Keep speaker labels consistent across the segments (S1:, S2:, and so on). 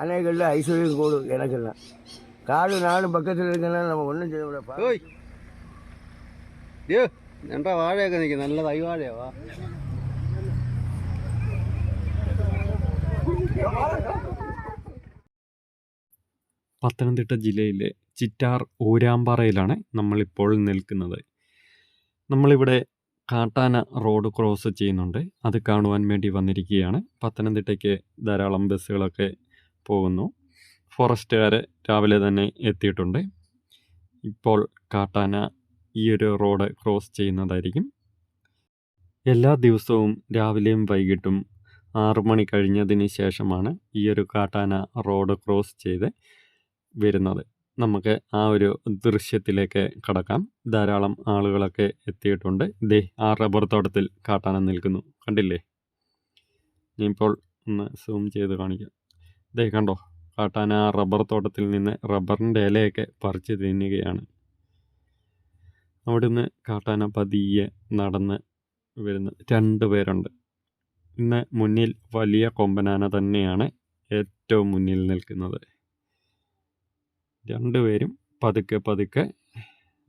S1: ஆனைகளில் ஐஸ்வர்யம் கூடும் எனக்கெல்லாம் காடு நாடு பக்கத்தில் இருக்கனால நம்ம ஒன்றும் செய்ய முடியாது
S2: ഓയ് യ്യോ, എന്താ വാഴയൊക്കെ നിൽക്കും നല്ല തൈ വാഴയാ
S3: പത്തനംതിട്ട ജില്ലയിലെ ചിറ്റാർ ഊരാമ്പാറയിലാണ് നമ്മളിപ്പോൾ നിൽക്കുന്നത് നമ്മളിവിടെ കാട്ടാന റോഡ് ക്രോസ് ചെയ്യുന്നുണ്ട് അത് കാണുവാൻ വേണ്ടി വന്നിരിക്കുകയാണ് പത്തനംതിട്ടയ്ക്ക് ധാരാളം ബസ്സുകളൊക്കെ പോകുന്നു. ഫോറസ്റ്റുകാർ രാവിലെ തന്നെ എത്തിയിട്ടുണ്ട്. ഇപ്പോൾ കാട്ടാന ഈ ഒരു റോഡ് ക്രോസ് ചെയ്യുന്നതായിരിക്കും. എല്ലാ ദിവസവും രാവിലെയും വൈകിട്ടും ആറു മണി കഴിഞ്ഞതിന് ശേഷമാണ് ഈ ഒരു കാട്ടാന റോഡ് ക്രോസ് ചെയ്ത് വരുന്നത്. നമുക്ക് ആ ഒരു ദൃശ്യത്തിലേക്ക് കടക്കാം. ധാരാളം ആളുകളൊക്കെ എത്തിയിട്ടുണ്ട്. ദേ ആ റബ്ബർ തോട്ടത്തിൽ കാട്ടാന നിൽക്കുന്നു. കണ്ടില്ലേ? ഞാനിപ്പോൾ ഒന്ന് സൂം ചെയ്ത് കാണിക്കാം. ദേ കണ്ടോ കാട്ടാന ആ റബ്ബർ തോട്ടത്തിൽ നിന്ന് റബ്ബറിന്റെ ഇലയൊക്കെ പറിച്ച് തിന്നുകയാണ്. അവിടുന്ന് കാട്ടാന പതിയെ നടന്ന് വരുന്ന രണ്ട് പേരുണ്ട്. ഇന്ന് മുന്നിൽ വലിയ കൊമ്പനാന തന്നെയാണ് ഏറ്റവും മുന്നിൽ നിൽക്കുന്നത്. രണ്ടുപേരും പതുക്കെ പതുക്കെ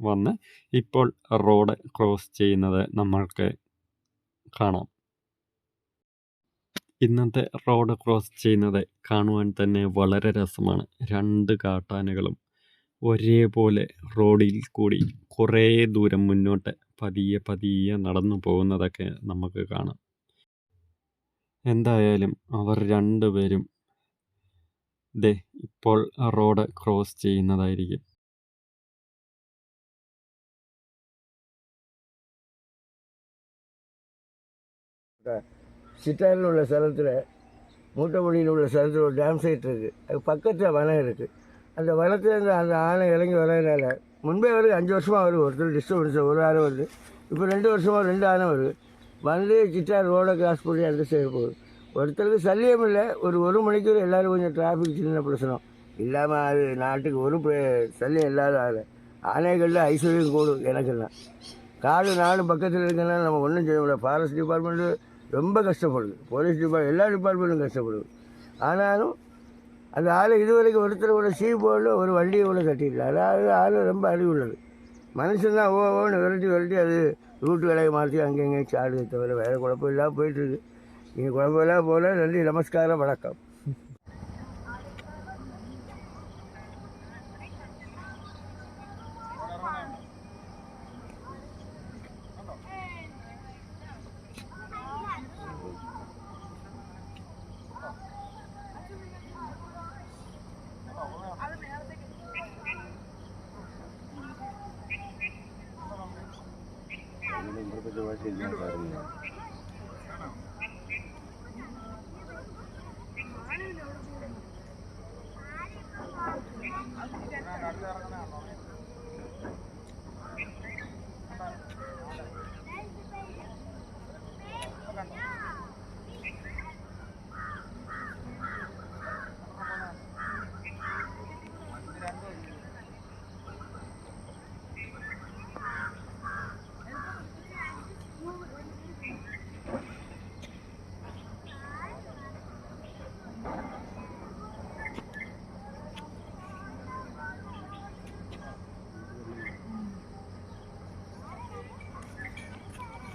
S3: വന്ന് ഇപ്പോൾ റോഡ് ക്രോസ് ചെയ്യുന്നത് നമ്മൾക്ക് കാണാം. ഇന്നത്തെ റോഡ് ക്രോസ് ചെയ്യുന്നത് കാണുവാൻ തന്നെ വളരെ രസമാണ്. രണ്ട് കാട്ടാനകളും ഒരേപോലെ റോഡിൽ കൂടി കുറേ ദൂരം മുന്നോട്ട് പതിയെ പതിയെ നടന്നു പോകുന്നതൊക്കെ നമുക്ക് കാണാം. എന്തായാലും അവർ രണ്ടുപേരും ദേ ഇപ്പോൾ റോഡ് ക്രോസ് ചെയ്യുന്നതായിരിക്കും.
S1: சிட்டாரில் உள்ள சலத்தில் மூட்டமொழியில் உள்ள சலத்தில் ஒரு டேம் சைட் இருக்குது அது பக்கத்தில் வனம் இருக்குது அந்த வனத்துலேருந்து அந்த ஆணை இறங்கி வரதுனால முன்பே வரைக்கும் அஞ்சு வருஷமாக வருது ஒருத்தர் டிஸ்டர்பன்ஸ் ஒரு ஆணை வருது. இப்போ ரெண்டு வருஷமாக ரெண்டு ஆணை வருது. வந்து சிட்டார் ரோடை கிராஸ் பண்ணி அந்த சைடு போகுது. ஒருத்தருக்கு சல்லியம் இல்லை ஒரு ஒரு மணிக்கு எல்லோரும் கொஞ்சம் டிராஃபிக் சின்ன பிரச்சனை இல்லாமல் அது நாட்டுக்கு ஒரு சல்லியம் இல்லாத ஆள். ஆணைகளில் ஐஸ்வர்யம் கூடும் எனக்கெல்லாம். காடு நாடு பக்கத்தில் இருக்கனால நம்ம ஒன்றும் செய்ய முடியல ஃபாரஸ்ட் டிபார்ட்மெண்ட்டு ரொம்ப கஷ்டப்படுது. போலீஸ் டிபார்ட் எல்லா டிபார்ட்மெண்ட்டும் கஷ்டப்படுது. ஆனாலும் அந்த ஆள் இதுவரைக்கும் ஒருத்தர் கூட சீ போர்டில் ஒரு வண்டியை கூட கட்டிடல அதாவது ஆள் ரொம்ப அறிவு உள்ளது மனுஷன் தான் ஓ ஓன்னு விரட்டி விரட்டி அது ரூட்டு வேலையை மாற்றி அங்கே இங்கே சாடுதே தவிர வேறு குழப்பம் இல்லாமல் போயிட்டுருக்கு நீங்கள் குழப்பம் இல்லாமல் போகல நன்றி நமஸ்காரம் வணக்கம். Hadi bakayım.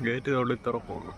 S3: ഗേറ്റ് തൊള്ളി തുറക്കുന്നു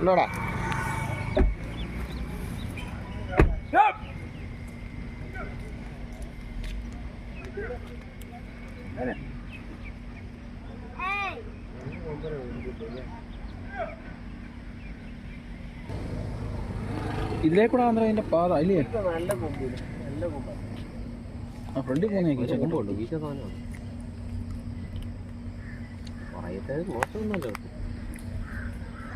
S2: ഇല്ലോടാ. ഇതിലേക്കൂടെ ആന്ധ്ര അതിന്റെ പാത അല്ലേ
S1: നല്ല നല്ല
S2: ആ ഫ്രണ്ടിൽ പോകുന്ന
S1: കൊണ്ടുപോകും ഗീച്ച സാധനമാണ്
S2: പറയത്തത് മോശമൊന്നുമല്ലോ.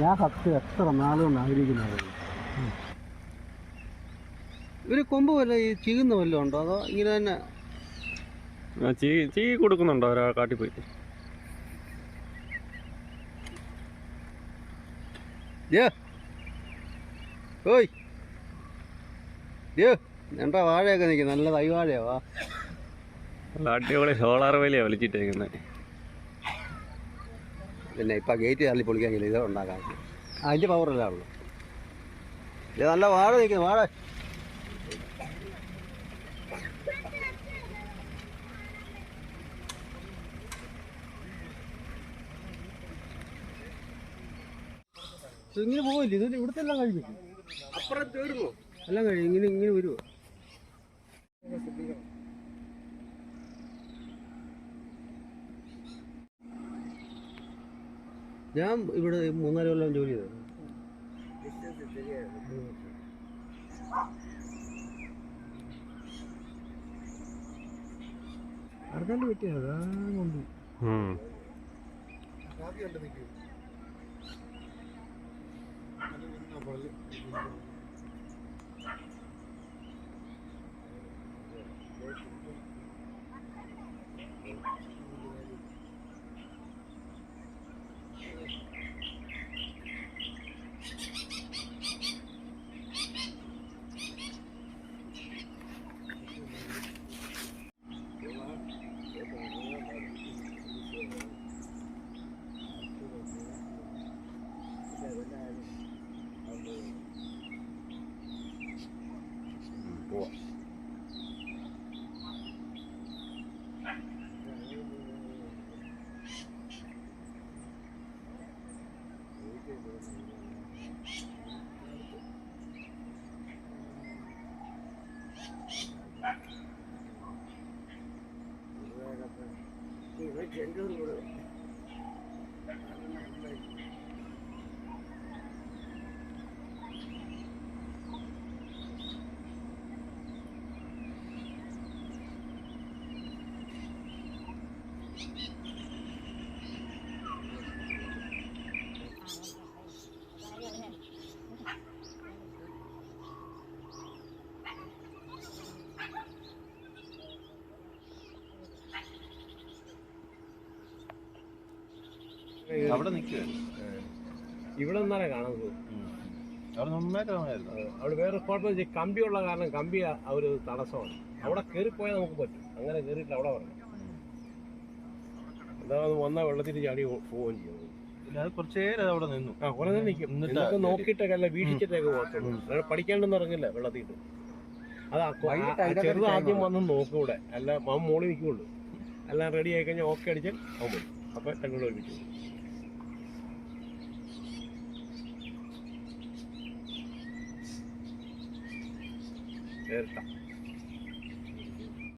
S4: ഞാൻ സത്യം എത്ര നാളുകൊണ്ട് ആഗ്രഹിക്കുന്നത്
S2: ഇവർ കൊമ്പ് വല്ല ഈ ചീകുന്ന വല്ലതും ഉണ്ടോ? അതോ ഇങ്ങനെ തന്നെ?
S3: ചീ ചീ കൊടുക്കുന്നുണ്ടോ അവരാ കാട്ടിൽ പോയി?
S2: യ്യോ. ഓയ്. എന്താ വാഴയൊക്കെ നിൽക്കും നല്ല തൈ വാഴയാ വാ.
S3: അടിപൊളി സോളാർ വലിയ വലിച്ചിട്ടേക്കുന്നത്
S2: പിന്നെ ഇപ്പം ഗേറ്റ് തള്ളി പൊളിക്കാമെങ്കിൽ ഇത് ഉണ്ടാക്കാൻ. അതിന്റെ പവറല്ല ഉള്ളു. ഇത് നല്ല വാഴ നിൽക്കുന്നു വാഴ. ഇങ്ങനെ പോവില്ല? ഇത് ഇവിടുത്തെ എല്ലാം കഴിഞ്ഞു
S1: അപ്പുറം തീർന്നു
S2: എല്ലാം കഴിഞ്ഞു ഇങ്ങനെ ഇങ്ങനെ വരുമോ ഞാൻ ഇവിടെ മൂന്നാൽ കൊല്ലം ജോലി ചെയ്തത്
S1: ഡിസ്റ്റൻസ് ശരിയായിരുന്നു
S4: അറുതാണ്ട് പറ്റിയത് അതാ കൊണ്ട്
S3: 严
S1: 重的了
S4: അവിടെ നിൽക്കുക
S5: ഇവിടെ നിന്നാണ് കാണുന്നത്
S4: അവിടെ നന്നായിട്ട്
S5: അവിടെ വേറെ കുഴപ്പം കമ്പി കമ്പിയുള്ള കാരണം കമ്പി ആ ഒരു തടസ്സമാണ്. അവിടെ കയറിപ്പോയാൽ നമുക്ക് പറ്റും. അങ്ങനെ കയറിയിട്ട് അവിടെ വരണം. എന്താ വന്നാൽ വെള്ളത്തിൽ ചാടി പോവുകയും
S4: ചെയ്യുന്നത് അത് കുറച്ച് നേരം അവിടെ നിന്നു.
S5: ആ കുറെ നേരം നിൽക്കും.
S4: എന്നിട്ടാ
S5: നോക്കിയിട്ടൊക്കെ അല്ല വീക്ഷിച്ചിട്ടൊക്കെ പോകത്തുള്ളൂ. പഠിക്കാണ്ടെന്ന് ഇറങ്ങില്ല വെള്ളത്തിൽ അത് ചെറുത് ആദ്യം വന്ന് നോക്കൂടെ. അല്ല മോളിൽ നിൽക്കുള്ളൂ. എല്ലാം റെഡി ആയി കഴിഞ്ഞാൽ ഓക്കെ അടിച്ചാൽ അവൻ പോയി. അപ്പം രണ്ടുകൂടെ ഒരുമിച്ച് வேறு